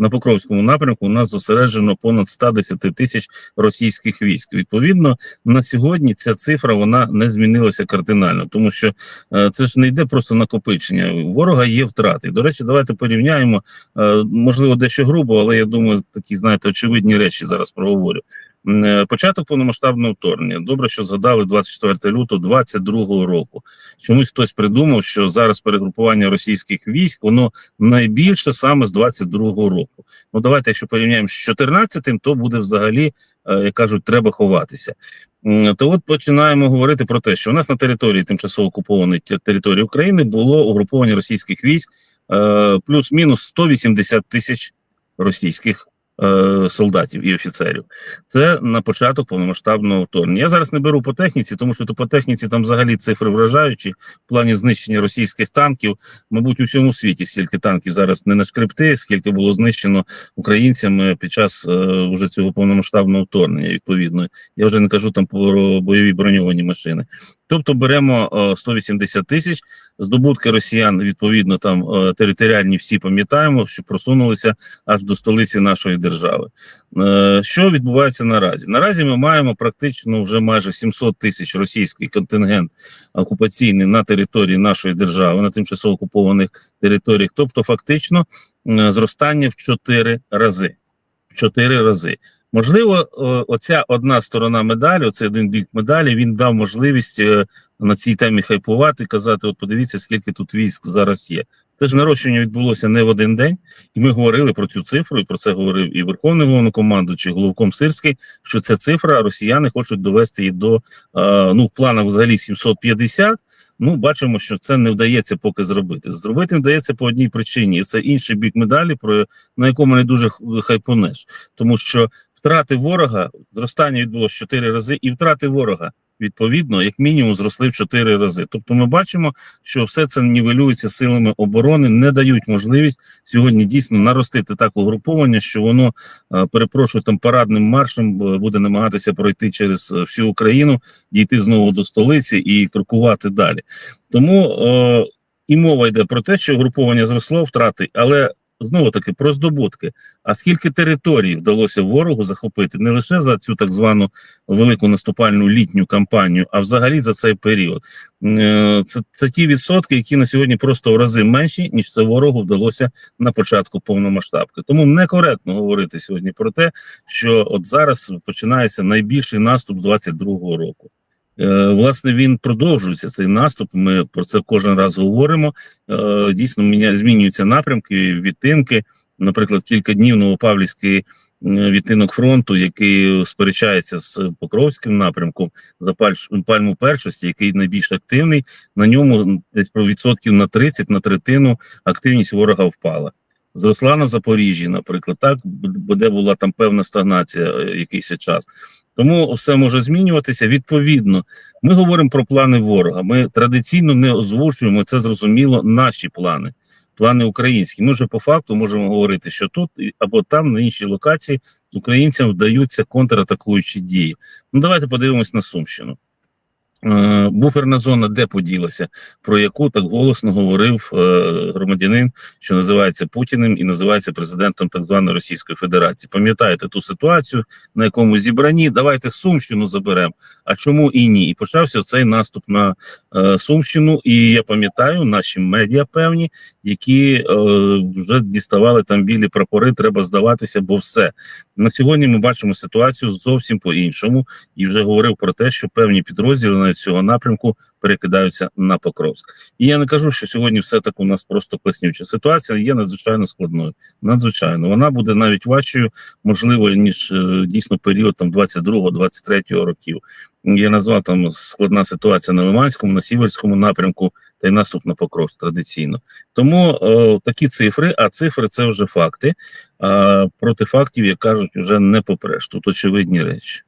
на Покровському напрямку у нас зосереджено понад 110 тисяч російських військ. Відповідно, на сьогодні ця цифра вона не змінилася кардинально, тому що е, це ж не йде просто накопичення. У Ворога є втрати. До речі, давайте порівняємо. е, можливо, дещо грубо, але я думаю, такі знаєте, очевидні речі зараз проговорю. Е, Початок повномасштабного вторгнення. Добре, що згадали 24 лютого 22 року. Чомусь хтось придумав, що зараз перегрупування російських військ воно найбільше саме з 22 року. Ну давайте, якщо порівняємо з 14-м, то буде взагалі, е, як кажуть, треба ховатися. То от починаємо говорити про те, що у нас на території тимчасово окупованої території України було угруповання російських військ е, плюс-мінус 180 тисяч російських е, солдатів і офіцерів. Це на початок повномасштабного вторгнення. Я зараз не беру по техніці, тому що то по техніці там взагалі цифри вражаючі в плані знищення російських танків. Мабуть, у всьому світі стільки танків зараз не нашкребти, скільки було знищено українцями під час е, уже цього повномасштабного вторгнення. Відповідно, я вже не кажу там про бойові броньовані машини. Тобто беремо е, 180 тисяч здобутки росіян. Відповідно, там е, територіальні всі пам'ятаємо, що просунулися аж до столиці нашої держави. Е, Що відбувається наразі? Наразі ми маємо практично вже майже 700 тисяч російський контингент окупаційний на території нашої держави, на тимчасово окупованих територіях. Тобто, фактично, е, зростання в 4 рази. В 4 рази. Можливо, оця одна сторона медалі, оцей один бік медалі, він дав можливість е, на цій темі хайпувати, казати: от подивіться, скільки тут військ зараз є. Це ж нарощення відбулося не в один день, і ми говорили про цю цифру, і про це говорив і Верховний головнокомандуючий, головком Сирський, що ця цифра росіяни хочуть довести її до е, ну в планах взагалі 750. Ну, бачимо, що це не вдається поки зробити. Зробити вдається по одній причині, і це інший бік медалі, про на якому не дуже х- хайпунеш, тому що втрати ворога зростання відбулося 4 рази, і втрати ворога відповідно, як мінімум, зросли в 4 рази. Тобто, ми бачимо, що все це нівелюється силами оборони, не дають можливість сьогодні дійсно наростити так угруповання, що воно е, перепрошую там парадним маршем е, буде намагатися пройти через е, всю Україну, дійти знову до столиці і крокувати далі. Тому і мова йде про те, що угруповання зросло втрати, але знову таки про здобутки. А скільки територій вдалося ворогу захопити не лише за цю так звану велику наступальну літню кампанію, а взагалі за цей період. Е, Це, це ті відсотки, які на сьогодні просто в рази менші, ніж це ворогу вдалося на початку повномасштабки. Тому некоректно говорити сьогодні про те, що от зараз починається найбільший наступ з 22-го року. Е, Власне, він продовжується цей наступ. Ми про це кожен раз говоримо. Е, Дійсно, змінюються напрямки, відтинки. Наприклад, кілька днів Новопавлівський відтинок фронту, який сперечається з Покровським напрямком за пальму першості, який найбільш активний. На ньому десь про відсотків на 30, на третину активність ворога впала. Зросла на Запоріжжі, наприклад, так де була там певна стагнація е, якийсь час. Тому все може змінюватися. Відповідно, ми говоримо про плани ворога. Ми традиційно не озвучуємо це зрозуміло наші плани, плани українські. Ми вже по факту можемо говорити, що тут або там, на іншій локації, українцям вдаються контратакуючі дії. Ну давайте подивимось на Сумщину. Е, буферна зона де поділася, про яку так голосно говорив е, громадянин, що називається Путіним і називається президентом так званої Російської Федерації. Пам'ятаєте ту ситуацію, на якому зібранні? Давайте Сумщину заберемо. А чому і ні? І почався цей наступ на е, Сумщину. І я пам'ятаю наші медіа певні, які вже діставали там білі прапори. Треба здаватися, бо все на сьогодні ми бачимо ситуацію зовсім по-іншому, і вже говорив про те, що певні підрозділи на цього напрямку перекидаються на Покровськ. І я не кажу, що сьогодні все так у нас просто плеснюча. Ситуація є надзвичайно складною. Надзвичайно вона буде навіть важчою, можливо, ніж е, дійсно період там 22-23 років. Я назвав там складна ситуація на Лиманському, на Сіверському напрямку та й наступ на Покровськ традиційно. Тому е, такі цифри, а цифри це вже факти. А проти фактів, як кажуть, вже не попреш. Тут очевидні речі.